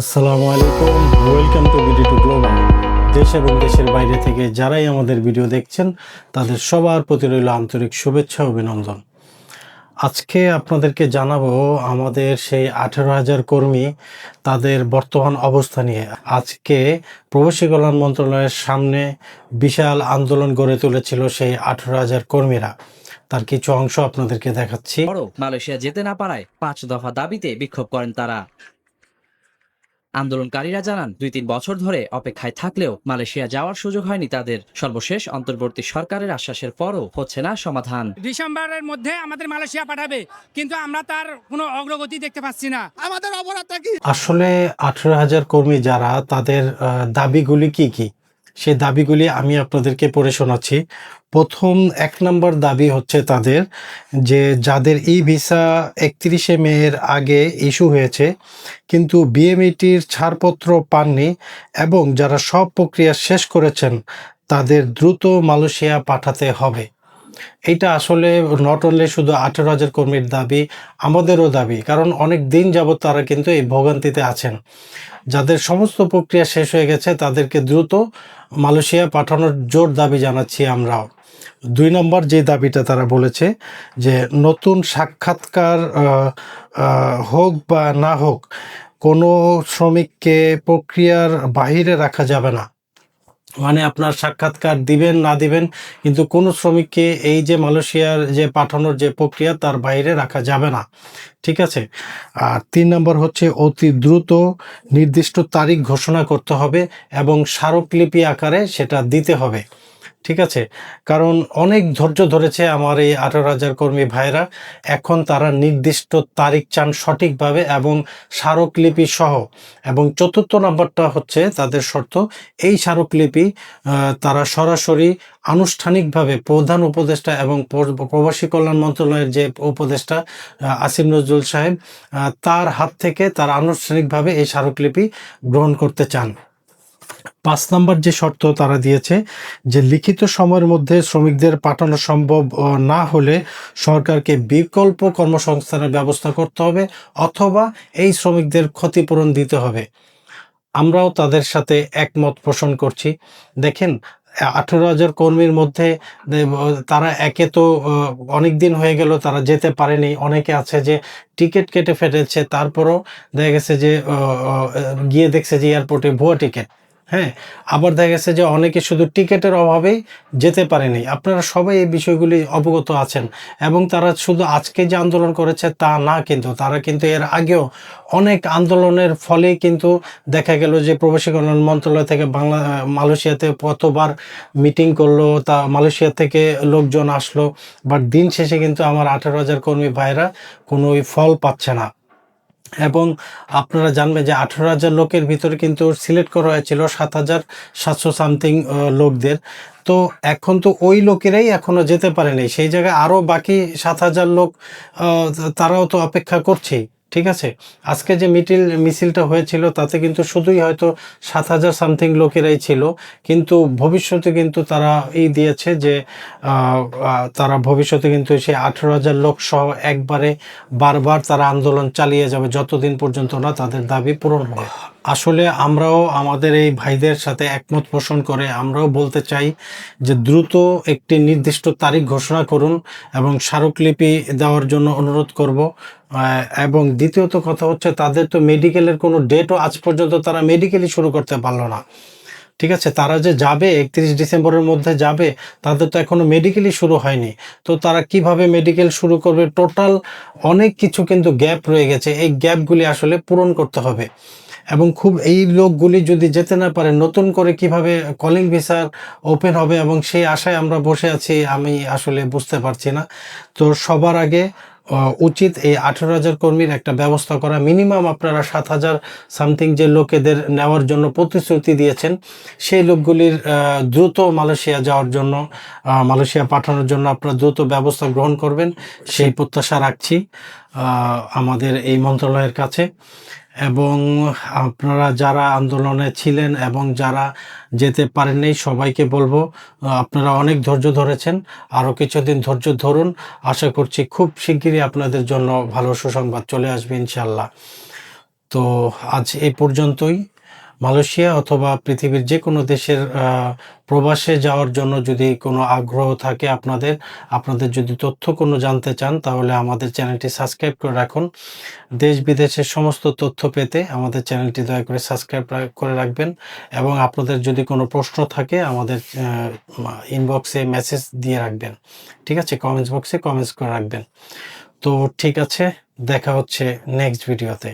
আসসালামু আলাইকুম welcome to BD two global দেশ এবং দেশের বাইরে থেকে যারাই আমাদের ভিডিও দেখছেন, তাদের সবার প্রতি রইল আন্তরিক শুভেচ্ছা, অভিনন্দন। আজকে আপনাদেরকে জানাব আমাদের সেই আঠেরো হাজার কর্মী, তাদের বর্তমান অবস্থা নিয়ে। আজকে প্রবাসী কল্যাণ মন্ত্রণালয়ের সামনে বিশাল আন্দোলন গড়ে তুলেছিল সেই আঠেরো হাজার কর্মীরা। তার কিছু অংশ আপনাদেরকে দেখাচ্ছি। মালয়েশিয়া যেতে না পারায় পাঁচ দফা দাবিতে বিক্ষোভ করেন তারা। আন্দোলনকারীরা জানান দুই তিন বছর ধরে অপেক্ষায় থাকলেও মালয়েশিয়া যাওয়ার সুযোগ হয়নি তাদের। সর্বশেষ অন্তর্বর্তী সরকারের আশ্বাসের পরও হচ্ছে না সমাধান। ডিসেম্বরের মধ্যে আমাদের মালয়েশিয়া পাঠাবে কিন্তু আমরা তার কোনো অগ্রগতি দেখতে পাচ্ছি না। আমাদের অপরাধটা কি? আসলে আঠারো হাজার কর্মী যারা তাদের আহ, দাবিগুলি কি কি? সেই দাবিগুলি আমি আপনাদেরকে পড়ে শোনাচ্ছি। প্রথম এক নম্বর দাবি হচ্ছে তাদের যে যাদের ই ভিসা একত্রিশে মেয়ের আগে ইস্যু হয়েছে, কিন্তু বিএমইটির ছাড়পত্র পাননি এবং যারা সব প্রক্রিয়া শেষ করেছেন, তাদের দ্রুত মালয়েশিয়া পাঠাতে হবে। এইটা আসলে নট অনলি শুধু আঠেরো হাজার কর্মীর দাবি, আমাদেরও দাবি, কারণ অনেক দিন যাবৎ তারা কিন্তু এই ভোগান্তিতে আছেন। যাদের সমস্ত প্রক্রিয়া শেষ হয়ে গেছে, তাদেরকে দ্রুত মালয়েশিয়া পাঠানোর জোর দাবি জানাচ্ছি আমরাও। দুই নম্বর যে দাবিটা তারা বলেছে, যে নতুন সাক্ষাৎকার হোক বা না হোক, কোনো শ্রমিককে প্রক্রিয়ার বাহিরে রাখা যাবে না। মানে আপনার সাক্ষাৎকার দিবেন, না দিবেন, কিন্তু কোনো শ্রমিককে এই যে মালয়েশিয়ার যে পাঠানোর যে প্রক্রিয়া তার বাইরে রাখা যাবে না। ঠিক আছে? আর তিন নম্বর হচ্ছে অতি দ্রুত নির্দিষ্ট তারিখ ঘোষণা করতে হবে এবং স্মারকলিপি আকারে সেটা দিতে হবে। ঠিক আছে? কারণ অনেক ধৈর্য ধরেছে আমার এই আঠারো হাজার কর্মী ভাইরা এখন তারা নির্দিষ্ট তারিখ চান সঠিকভাবে এবং স্মারকলিপি সহ। এবং চতুর্থ নম্বরটা হচ্ছে তাদের শর্ত, এই স্মারকলিপি তারা সরাসরি আনুষ্ঠানিকভাবে প্রধান উপদেষ্টা এবং প্রবাসী কল্যাণ মন্ত্রণালয়ের যে উপদেষ্টা আসিম নজরুল সাহেব তার হাত থেকে তারা আনুষ্ঠানিকভাবে এই স্মারকলিপি গ্রহণ করতে চান। পাঁচ নম্বর যে শর্ত তারা দিয়েছে, যে লিখিত সময়ের মধ্যে শ্রমিকদের পাঠানো সম্ভব না হলে সরকারকে বিকল্প কর্মসংস্থানের ব্যবস্থা করতে হবে অথবা এই শ্রমিকদের ক্ষতিপূরণ দিতে হবে। আমরাও তাদের সাথে একমত পোষণ করছি। দেখেন, আঠেরো হাজার কর্মীর মধ্যে তারা একে তো অনেক দিন হয়ে গেল, তারা যেতে পারেনি। অনেকে আছে যে টিকিট কেটে ফেটেছে তারপরও দেখা গেছে যে গিয়ে দেখছে যে এয়ারপোর্টে ভুয়া টিকিট। হ্যাঁ আবার দেখা গেছে যে অনেকে শুধু টিকিটের অভাবেই যেতে পারেনি। আপনারা সবাই এই বিষয়গুলি অবগত আছেন এবং তারা শুধু আজকে যে আন্দোলন করেছে তা না কিন্তু, তারা কিন্তু এর আগেও অনেক আন্দোলনের ফলে কিন্তু দেখা গেল যে প্রবাসী কল্যাণ মন্ত্রণালয় থেকে বাংলা, মালয়েশিয়াতে কতবার মিটিং করল, তা মালয়েশিয়া থেকে লোকজন আসলো, বাট দিন শেষে কিন্তু আমার আঠারো হাজার কর্মী ভাইরা কোনো ফল পাচ্ছে না। এবং আপনারা জানবেন যে আঠেরো হাজার লোকের ভিতরে কিন্তু সিলেক্ট করা হয়েছিল সাত হাজার সাতশো সামথিং লোকদের। তো এখন তো ওই লোকেরাই এখনও যেতে পারেনি। সেই জায়গায় আরও বাকি সাত হাজার লোক তারাও তো অপেক্ষা করছেই। ঠিক আছে? আজকে যে মিটিল, মিছিলটা হয়েছিল, তাতে কিন্তু শুধুই হয়তো সাত হাজার সামথিং লোকেরাই ছিল, কিন্তু ভবিষ্যতে কিন্তু তারা এই দিয়েছে যে তারা ভবিষ্যতে কিন্তু সেই আঠেরো হাজার লোক সহ একবারে বারবার তারা আন্দোলন চালিয়ে যাবে, যতদিন পর্যন্ত না তাদের দাবি পূরণ হবে। আসলে আমরাও আমাদের এই ভাইদের সাথে একমত পোষণ করে আমরাও বলতে চাই যে দ্রুত একটি নির্দিষ্ট তারিখ ঘোষণা করুন এবং স্মারকলিপি দেওয়ার জন্য অনুরোধ করব। এবং দ্বিতীয়ত কথা হচ্ছে, তাদের তো মেডিকেলের কোনো ডেটও আজ পর্যন্ত তারা মেডিকেলই শুরু করতে পারল না। ঠিক আছে, তারা যে যাবে, একত্রিশ ডিসেম্বরের মধ্যে যাবে, তাদের তো এখনও মেডিকেলই শুরু হয়নি। তো তারা কীভাবে মেডিকেল শুরু করবে? টোটাল অনেক কিছু কিন্তু গ্যাপ রয়ে গেছে। এই গ্যাপগুলি আসলে পূরণ করতে হবে। এবং খুব এই লোকগুলি যদি যেতে না পারে, নতুন করে কীভাবে কলিং ভিসার ওপেন হবে এবং সেই আশায় আমরা বসে আছি, আমি আসলে বুঝতে পারছি না। তো সবার আগে উচিত এই আঠেরো হাজার কর্মীর একটা ব্যবস্থা করা। মিনিমাম আপনারা সাত হাজার সামথিং যে লোকেদের নেওয়ার জন্য প্রতিশ্রুতি দিয়েছেন, সেই লোকগুলির দ্রুত মালয়েশিয়া যাওয়ার জন্য মালয়েশিয়া পাঠানোর জন্য আপনারা দ্রুত ব্যবস্থা গ্রহণ করবেন। সেই প্রত্যাশা রাখছি। আমাদের এই মন্ত্রণালয়ের কাছে। এবং আপনারা যারা আন্দোলনে ছিলেন এবং যারা যেতে পারেননি, সবাইকে বলব আপনারা অনেক ধৈর্য ধরেছেন। আরও কিছুদিন ধৈর্য ধরুন। আশা করছি খুব শিগগিরই আপনাদের জন্য ভালো সুসংবাদ চলে আসবে ইনশাল্লাহ তো আজ এই পর্যন্তই। মালয়েশিয়া অথবা পৃথিবীর যে কোনো দেশের প্রবাসে যাওয়ার জন্য যদি কোনো আগ্রহ থাকে আপনাদের আপনাদের যদি তথ্য কোনো জানতে চান, তাহলে আমাদের চ্যানেলটি সাবস্ক্রাইব করে রাখুন। দেশ বিদেশের সমস্ত তথ্য পেতে আমাদের চ্যানেলটি দয়া করে সাবস্ক্রাইব করে রাখবেন এবং আপনাদের যদি কোনো প্রশ্ন থাকে আমাদের ইনবক্সে মেসেজ দিয়ে রাখবেন। ঠিক আছে? কমেন্টস বক্সে কমেন্টস করে রাখবেন। তো ঠিক আছে, দেখা হচ্ছে নেক্সট ভিডিওতে